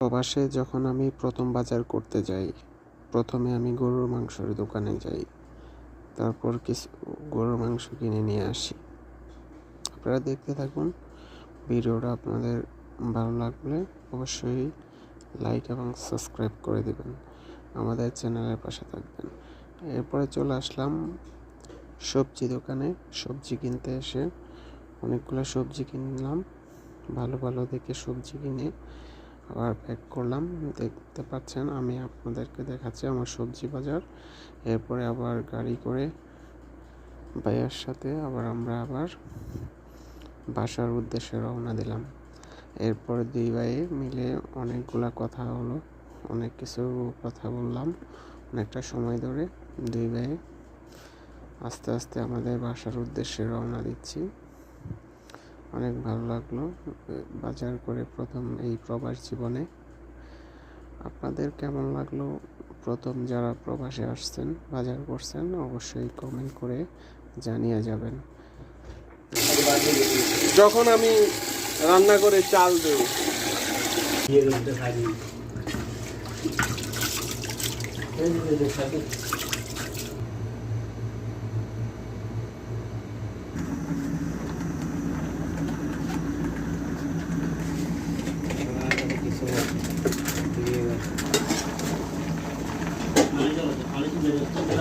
প্রবাসে যখন আমি প্রথম বাজার করতে যাই, প্রথমে আমি গরুর মাংসের দোকানে যাই। তারপর কিছু গরুর মাংস কিনে নিয়ে আসি। আপনারা দেখতে থাকুন, ভিডিওটা আপনাদের ভালো লাগলে অবশ্যই লাইক এবং সাবস্ক্রাইব করে দেবেন, আমাদের চ্যানেলের পাশে থাকবেন। এরপরে চলে আসলাম সবজি দোকানে। সবজি কিনতে এসে অনেকগুলো সবজি কিনলাম, ভালো ভালো দেখে সবজি কিনে আবার ব্যাক করলাম। দেখতে পাচ্ছেন, আমি আপনাদেরকে দেখাচ্ছি আমার সবজি বাজার। এরপরে আবার গাড়ি করে ভাইয়ার সাথে আবার আমরা আবার বাসার উদ্দেশ্যে রওনা দিলাম। এরপরে দুই ভাই মিলে অনেকগুলা কথা হলো, অনেক কিছু কথা বললাম অনেকটা সময় ধরে। দুই ভাইয়ে আস্তে আস্তে আমাদের বাসার উদ্দেশ্যে রওনা দিচ্ছি। অনেক ভালো লাগল বাজার করে প্রথম এই প্রবাস জীবনে। আপনাদের কেমন লাগল? প্রথম যারা প্রবাসে আসছেন, বাজার করছেন, অবশ্যই কমেন্ট করে জানিয়ে যাবেন। যখন আমি রান্না করে চাল দিয়ে జరుగుతుంది